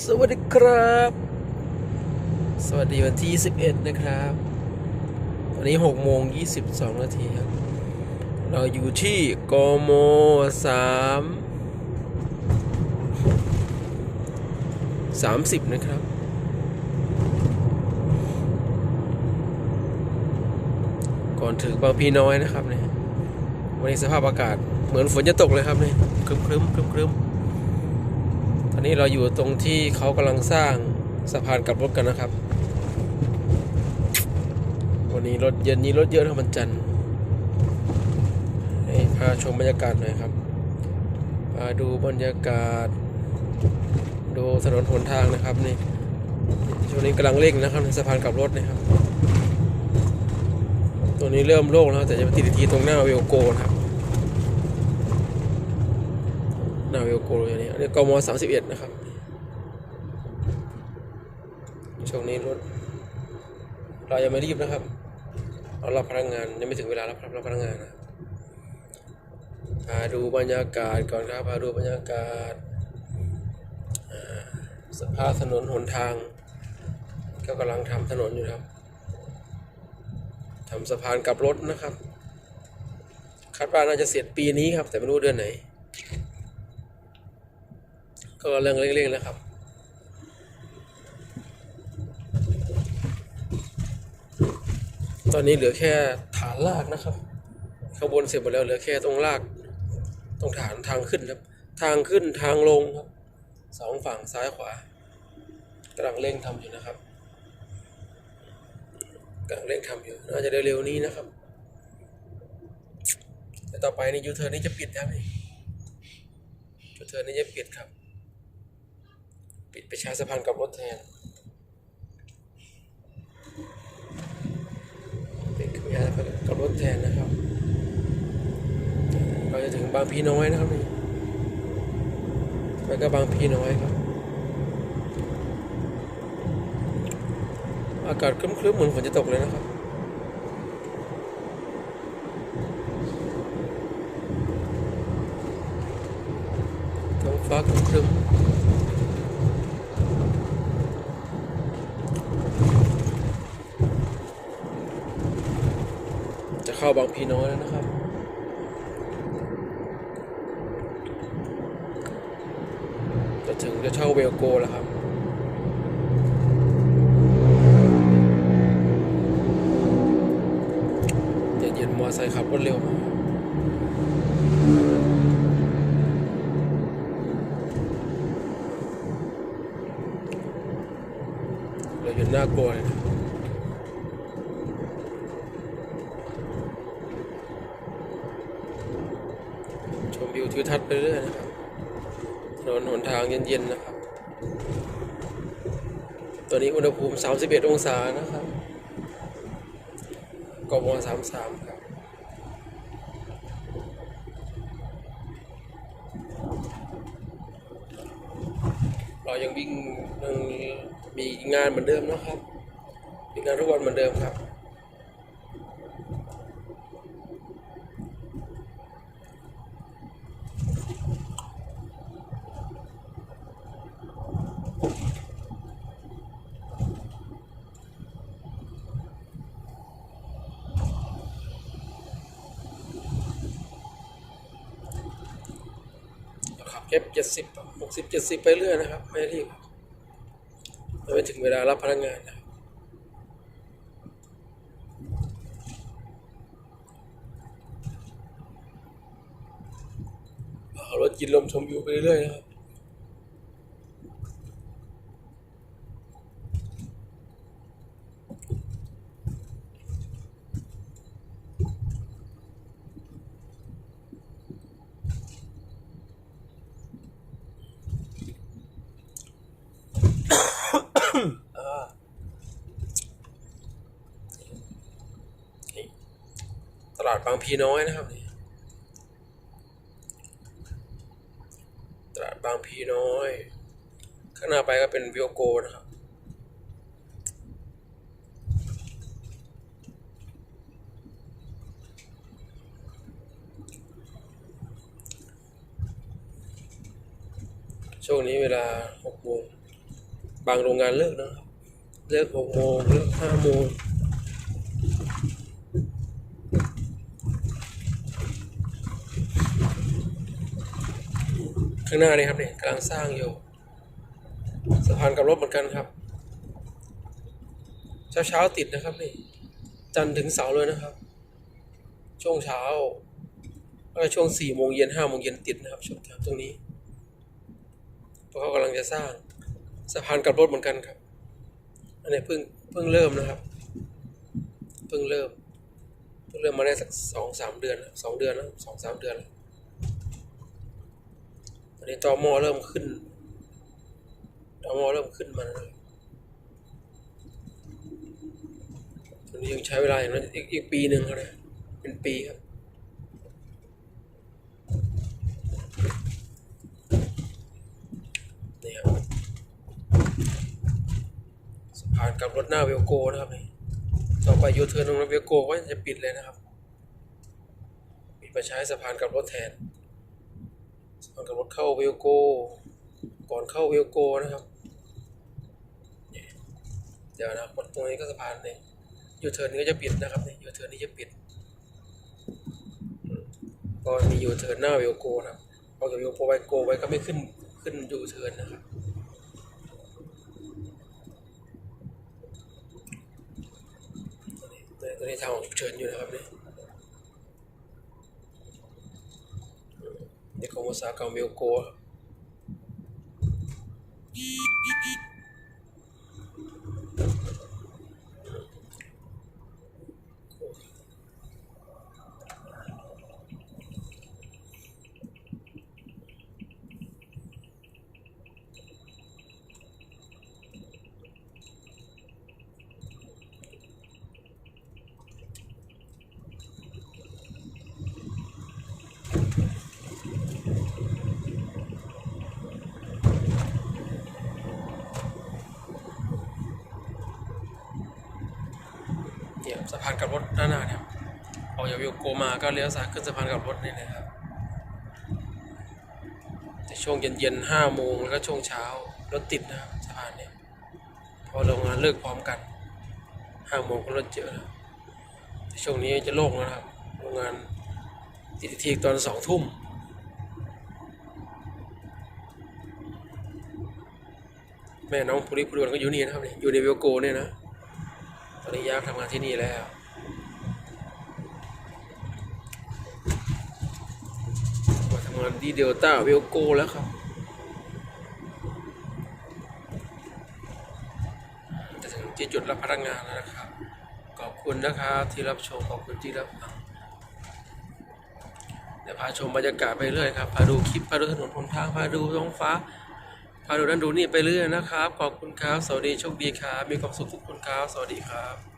สวัสดีครับ สวัสดีวันที่11นะครับตอนนี้6โมง22 นาทีครับ เราอยู่ที่กม3 30 นะครับ ก่อนถึงบางพีน้อยนะครับเนี่ย วันนี้สภาพอากาศเหมือนฝนจะตกเลยครับเนี่ยครึ้มครึ้มครึ้มครึ้ม นนี้เราอยู่ตรงที่เขากำลังสร้างสะพานกลับรถกันนะครับ วันนี้รถเย็นนี้รถเยอะนะมันจันทร์ให้พาชมบรรยากาศหน่อยครับพาดูบรรยากาศ ดูถนนหนทางนะครับนี่ช่วงนี้กำลังเร่งนะครับในสะพานกลับรถนะครับ ตัวนี้เริ่มโล่งแล้วแต่จะมาติดทีตรงหน้าเวลโกนะครับ ห นาเวลโกอย่างนี้อันนี้กมสามสิบเอ็ดนะครับช่วงนี้รถ เรายังไม่รีบนะครับเรารับพนักงานยังไม่ถึงเวลารับรับพนักงานนะพาดูบรรยากาศก่อนครับพาดูบรรยากาศสภาพถนนหนทาง ก็กำลังทำถนนอยู่ครับทำสะพานกลับรถนะครับ คาดว่าน่าจะเสร็จปีนี้ครับ แต่ไม่รู้เดือนไหน ก็เร่งเร่งๆแล้วครับตอนนี้เหลือแค่ฐานรากนะครับข้างบนเสร็จหมดแล้วเหลือแค่ตรงราก ตรงฐานทางขึ้นครับ ทางขึ้นทางลงครับสองฝั่งซ้ายขวากำลังเร่งทำอยู่นะครับกำลังเร่งทำอยู่น่าจะเร็วๆนี้นะครับ แต่ต่อไปในยูเทิร์นนี้จะปิดครับนี่ยูเทิร์นนี้จะปิดครับ ปิดไปใช้สะพานธ์กับรถแทนปิดไปใช้สะพานธ์กับรถแทนนะครับ เราจะถึงบางพีน้อยนะครับนี่แล้วก็บางพีน้อยครับ อากาศครึ้มๆเหมือนฝนจะตกเลยนะครับท้องฟ้าครึ้มๆ เข้าบางพีน้อยแล้วนะครับ จะถึงจะเช่าเวลโกแล้วครับเย็นมอไซค์ขับรถเร็วมากเราอยู่น่ากลัวเลยนะชม วิวทิวทัศน์ไปเรื่อยนะครับถนนหนทางเย็นๆนะครับตัวนี้อุณหภูมิ 31 องศานะครับกมสามสามครับเรายังวิ่งยังมีงานเหมือนเดิมนะครับมีงานทุกวันเหมือนเดิมครับ ขับ เอฟเจ็ดสิบหกสิบเจ็ดสิบไปเรื่อยนะครับ ไม่รีบยังไม่ถึงเวลารับพนักงานนะครับเอารถกินลมชมวิวไปเรื่อยนะครับ นี่ตลาด บางพีน้อยนะครับนี่ตลาดบางพีน้อย ข้างหน้าไปก็เป็นวิโอโกนะครับช่วงนี้เวลาหกโมงบางโรงงานเลิกนะเลิกหกโมงเลิกห้าโมง ข้างหน้านี่ครับเนี่ยกำลังสร้างอยู่สะพานกับรถเหมือนกันครับ เช้าเช้าๆติดนะครับนี่ จันถึงเสาเลยนะครับ ช่วงเช้าแล้วช่วงสี่โมงเย็นห้าโมงเย็นติดนะครับช่วงทางตรงนี้เพราะเขากำลังจะสร้างสะพานกับรถเหมือนกันครับ อันนี้เพิ่งเพิ่งเริ่มนะครับ เพิ่งเริ่มเพิ่งเริ่มมาได้สักสองสามเดือนสองเดือนแล้วสองสามเดือนแล้ว อนนี้ตอมอเริ่มขึ้นตอมอเริ่มขึ้นมาแล้วตอนนี้ยังใช้เวลาอย่างนั้นอีกอีกปีหนึ่งแล้วนะเป็นปีครับนี่ครับสะพานกับรถหน้าเวลโกนะครับนี่ต่อไปยูเทิร์นตรงนั้นเวลโกก็จะปิดเลยนะครับ ปิดมาใช้สะพานกับรถแทน สะพานกลับรถเข้าเวลโก ก่อนเข้าเวลโกนะครับเดี๋ยวนะตรงนี้ก็สะพานนี่ยูเทิร์นนี้ก็จะปิดนะครับนี่ยูเทิร์นนี้จะปิดก็มียูเทิร์นหน้าเวลโกนะครับพอจากเวลโกไปโกไปก็ไม่ขึ้นขึ้นยูเทิร์นนะครับตัวนี้ตัวนี้ทางออกฉุกเฉินอยู่นะครับนี่ นี่ของอุตสาหกรรม เนี่ยสะพานกับรถด้านหน้าเนี่ยออกจากวลโกมาก็เลี้ยวซ้ายขึ้นสะพานกับรถนี่นะครับแต่ช่วงเย็นๆห้าโมงแล้วก็ช่วงเช้ารถติดนะครับสะพานเนี่ยพอโรงงานเลิกพร้อมกันห้าโมงก็รถเยอะแล้วแต่ช่วงนี้จะโล่งแล้วครับโรงงานติดทีตอนสองทุ่มแม่น้องภูริภูดวนก็อยู่นี่นะครับนี่อยู่ในวลโกเนี่ยนะ อนนี้ย้ายทำงานที่นี่แล้วมาทำงานที่เดลต้าเวลโกแล้วครับจะถึงที่จุดรับพนักงานแล้วนะครับ ขอบคุณนะครับที่รับชมขอบคุณที่รับฟังเดี๋ยวพาชมบรรยากาศไปเรื่อยครับ พาดูคลิป พาดูถนนหนทาง พาดูท้องฟ้า พาดูนั่นดูนี่ไปเรื่อยนะครับ ขอบคุณครับ สวัสดีโชคดีครับ มีความสุขทุกคนครับ สวัสดีครับ